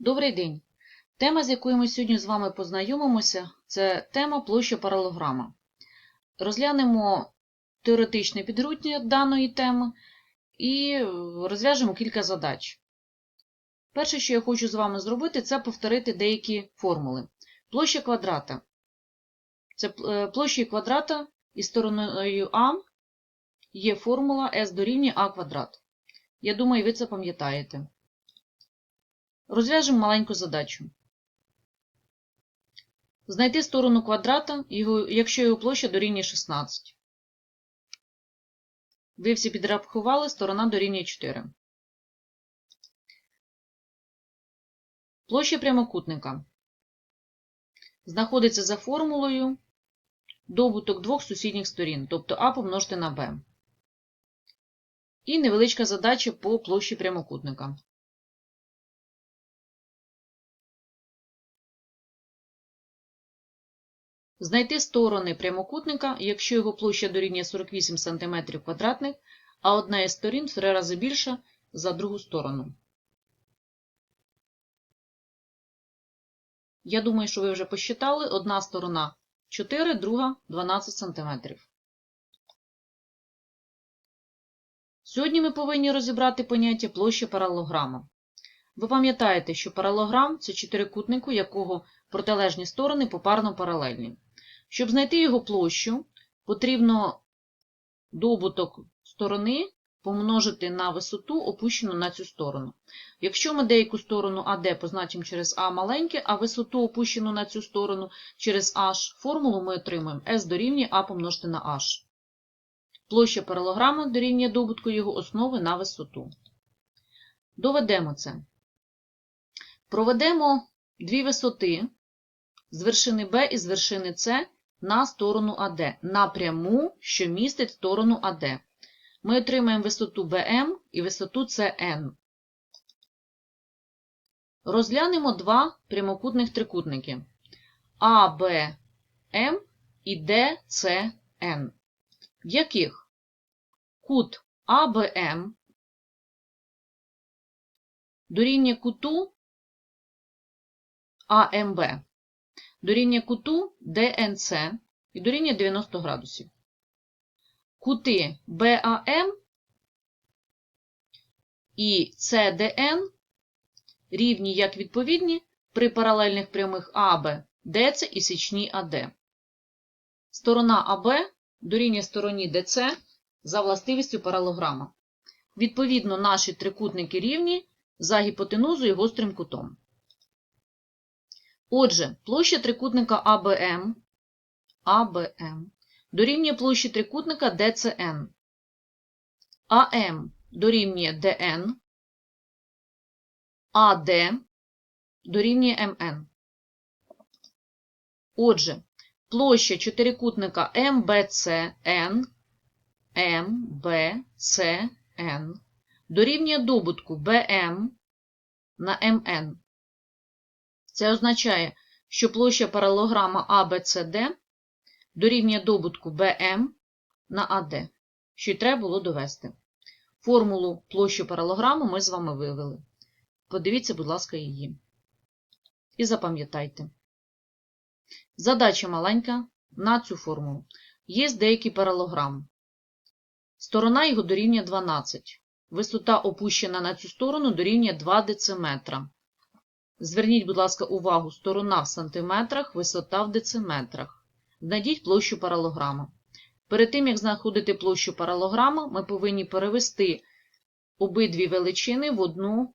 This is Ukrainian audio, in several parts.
Добрий день! Тема, з якою ми сьогодні з вами познайомимося, це тема площа паралограма. Розглянемо теоретичне підґрунтя даної теми і розв'яжемо кілька задач. Перше, що я хочу з вами зробити, це повторити деякі формули. Площа квадрата. Це е, площі квадрата із стороною А є формула S дорівнює А квадрат. Я думаю, ви це пам'ятаєте. Розв'яжемо маленьку задачу. Знайти сторону квадрата, якщо його площа дорівнює 16. Ви всі підрахували, сторона дорівнює 4. Площа прямокутника знаходиться за формулою добуток двох сусідніх сторін, тобто А помножити на Б. І невеличка задача по площі прямокутника. Знайти сторони прямокутника, якщо його площа дорівнює 48 см квадратних, а одна із сторін в три рази більша за другу сторону. Я думаю, що ви вже посчитали. Одна сторона 4, друга 12 см. Сьогодні ми повинні розібрати поняття площі паралограма. Ви пам'ятаєте, що паралограм – це чотирикутник, у якого протилежні сторони попарно паралельні. Щоб знайти його площу, потрібно добуток сторони помножити на висоту, опущену на цю сторону. Якщо ми деяку сторону АД позначимо через А маленьке, а висоту опущену на цю сторону через H, формулу ми отримаємо S дорівнює А помножити на H. Площа паралограма дорівнює добутку його основи на висоту. Доведемо це. Проведемо дві висоти з вершини Б і з вершини С на сторону АД, напряму, що містить сторону АД. Ми отримаємо висоту БМ і висоту СН. Розглянемо два прямокутних трикутники АБМ і ДСН, в яких кут АБМ дорівнює куту АМБ дорівнює куту ДНЦ і дорівнює 90 градусів. Кути БАМ і СДН рівні як відповідні при паралельних прямих АБ, ДЦ і січній АД. Сторона АБ дорівнює стороні ДЦ за властивістю паралограма. Відповідно, наші трикутники рівні за гіпотенузою і гострим кутом. Отже, площа трикутника АБМ, АБМ дорівнює площі трикутника ДЦН. АМ дорівнює ДН, АД дорівнює МН. Отже, площа чотирикутника МБЦН, МБЦН дорівнює добутку БМ на МН. Це означає, що площа паралограма ABCD дорівнює добутку BM на AD, що й треба було довести. Формулу площі паралограму ми з вами вивели. Подивіться, будь ласка, її. І запам'ятайте. Задача маленька на цю формулу. Є деякий паралограм. Сторона його дорівнює 12. Висота опущена на цю сторону дорівнює 2 дециметра. Зверніть, будь ласка, увагу, сторона в сантиметрах, висота в дециметрах. Знайдіть площу паралограма. Перед тим, як знаходити площу паралограма, ми повинні перевести обидві величини в одну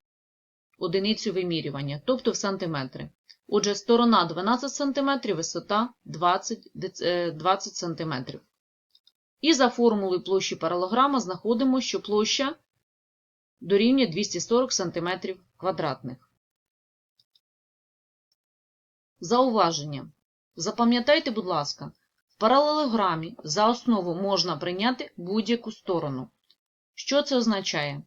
одиницю вимірювання, тобто в сантиметри. Отже, сторона 12 см, висота 20, е, 20 см. І за формулою площі паралограма знаходимо, що площа дорівнює 240 см квадратних. Зауваження. Запам'ятайте, будь ласка, в паралелограмі за основу можна прийняти будь-яку сторону. Що це означає?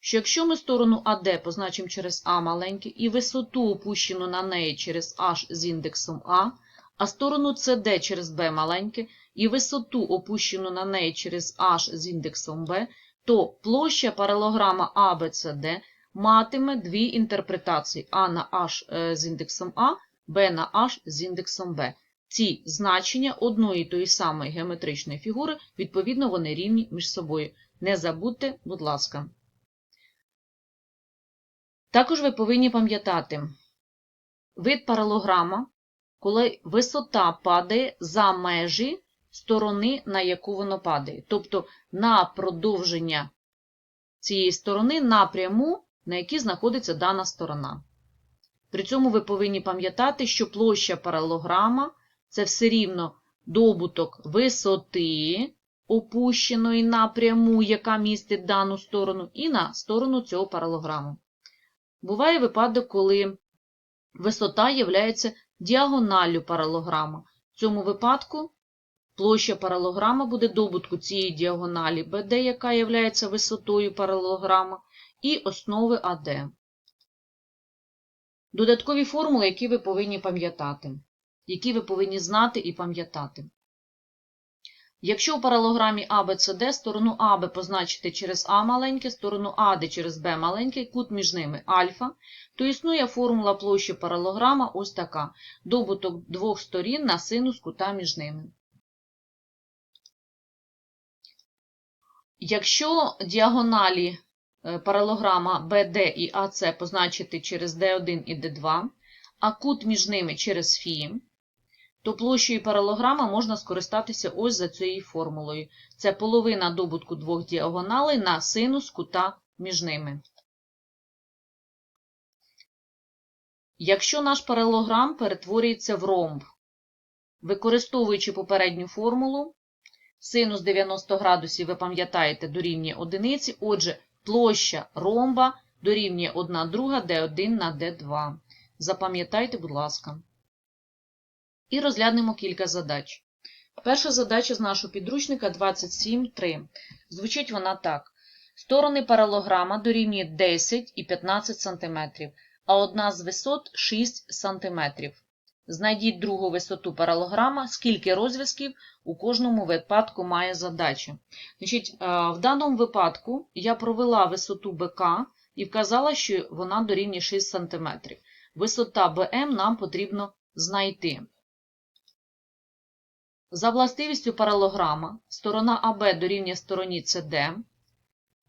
Що якщо ми сторону АД позначимо через А маленьке і висоту опущену на неї через H з індексом А, а сторону CD через B маленьке і висоту опущену на неї через H з індексом B, то площа паралограма ABCD матиме дві інтерпретації А на H е, з індексом А, Б на H з індексом Б. Ці значення одної тої самої геометричної фігури, відповідно, вони рівні між собою. Не забудьте, будь ласка. Також ви повинні пам'ятати вид паралограма, коли висота падає за межі сторони, на яку воно падає. Тобто на продовження цієї сторони напряму, на якій знаходиться дана сторона. При цьому ви повинні пам'ятати, що площа паралограма це все рівно добуток висоти, опущеної напряму, яка містить дану сторону, і на сторону цього паралограму. Буває випадок, коли висота є діагоналлю паралограма. В цьому випадку площа паралограма буде добутку цієї діагоналі BD, яка є висотою паралограма, і основи АД. Додаткові формули, які ви повинні пам'ятати, які ви повинні знати і пам'ятати. Якщо у паралограмі ABCD сторону АБ позначити через А маленьке, сторону АД через Б маленьке, кут між ними альфа, то існує формула площі паралограма ось така. Добуток двох сторін на синус кута між ними. Якщо діагоналі паралограма BD і AC позначити через D1 і D2, а кут між ними через Фі, то площею паралограма можна скористатися ось за цією формулою. Це половина добутку двох діагоналей на синус кута між ними. Якщо наш паралограм перетворюється в ромб, використовуючи попередню формулу, синус 90 градусів, ви пам'ятаєте, дорівнює одиниці, отже, площа ромба дорівнює 1 друга d1 на d2. Запам'ятайте, будь ласка. І розглянемо кілька задач. Перша задача з нашого підручника 27.3. Звучить вона так. Сторони паралограма дорівнює 10 і 15 см, а одна з висот 6 см. Знайдіть другу висоту паралограма, скільки розв'язків у кожному випадку має задача. Значить, В даному випадку я провела висоту БК і вказала, що вона дорівнює 6 см. Висота БМ нам потрібно знайти. За властивістю паралограма сторона АБ дорівнює стороні СД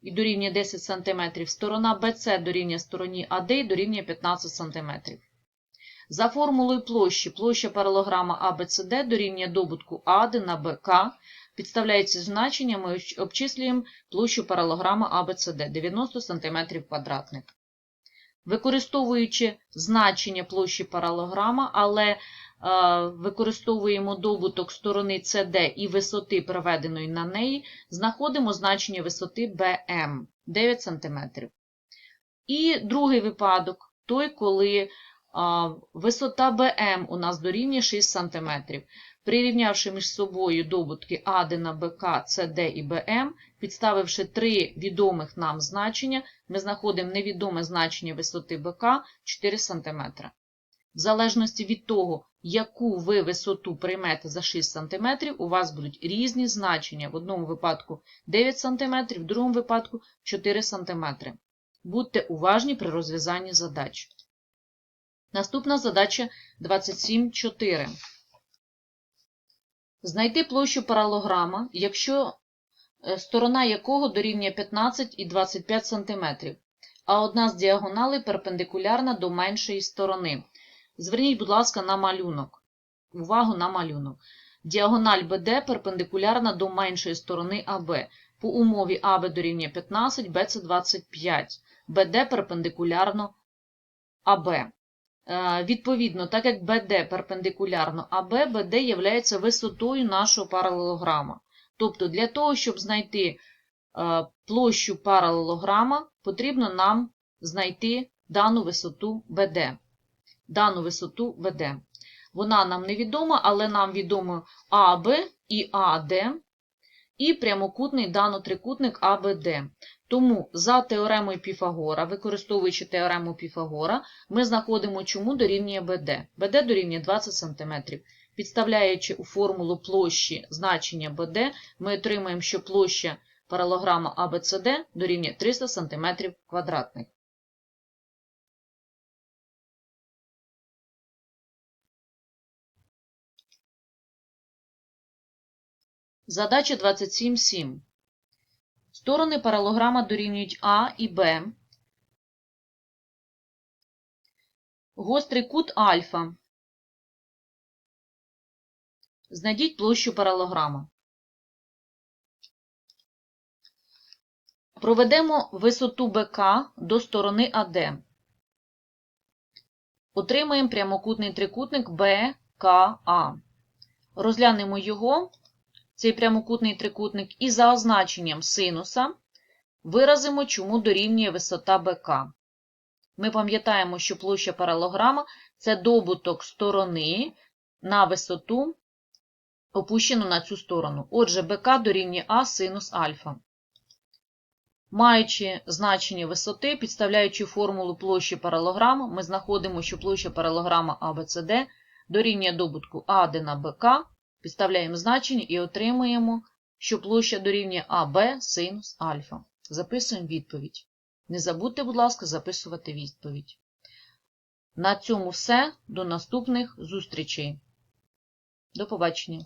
і дорівнює 10 см, сторона БЦ дорівнює стороні АД і дорівнює 15 см. За формулою площі площа паралограма АБЦД дорівнює добутку АД на БК. Підставляється значення, ми обчислюємо площу паралограма АБЦД 90 см квадратних. Використовуючи значення площі паралограма, але використовуємо добуток сторони CD і висоти, проведеної на неї, знаходимо значення висоти BM 9 см. І другий випадок той, коли висота BM у нас дорівнює 6 см. Прирівнявши між собою добутки АД на БК, CD і БМ, підставивши три відомих нам значення, ми знаходимо невідоме значення висоти БК 4 см. В залежності від того, яку ви висоту приймете за 6 см, у вас будуть різні значення. В одному випадку 9 см, в другому випадку 4 см. Будьте уважні при розв'язанні задач. Наступна задача 27.4. Знайти площу паралограма, якщо е, сторона якого дорівнює 15 і 25 см, а одна з діагоналей перпендикулярна до меншої сторони. Зверніть, будь ласка, на малюнок. Увагу на малюнок. Діагональ BD перпендикулярна до меншої сторони АБ. По умові АБ дорівнює 15, БЦ 25. БД перпендикулярно АБ. Е, відповідно, так як BD перпендикулярно АБ, BD є висотою нашого паралелограма. Тобто, для того, щоб знайти е, площу паралелограма, потрібно нам знайти дану висоту BD дану висоту веде. Вона нам невідома, але нам відомо АБ і АД, і прямокутний данотрикутник АБД. Тому за теоремою Піфагора, використовуючи теорему Піфагора, ми знаходимо, чому дорівнює БД. БД дорівнює 20 см. Підставляючи у формулу площі значення БД, ми отримаємо, що площа паралограма АБЦД дорівнює 300 см квадратних. Задача 27.7. Сторони паралограма дорівнюють А і Б. Гострий кут альфа. Знайдіть площу паралограма. Проведемо висоту БК до сторони АД. Отримаємо прямокутний трикутник БКА. Розглянемо його, цей прямокутний трикутник, і за означенням синуса виразимо, чому дорівнює висота БК. Ми пам'ятаємо, що площа паралограма – це добуток сторони на висоту, опущену на цю сторону. Отже, БК дорівнює А синус альфа. Маючи значення висоти, підставляючи формулу площі паралограма, ми знаходимо, що площа паралограма ABCD дорівнює добутку АД на БК, підставляємо значення і отримуємо, що площа дорівнює АБ синус альфа. Записуємо відповідь. Не забудьте, будь ласка, записувати відповідь. На цьому все. До наступних зустрічей. До побачення.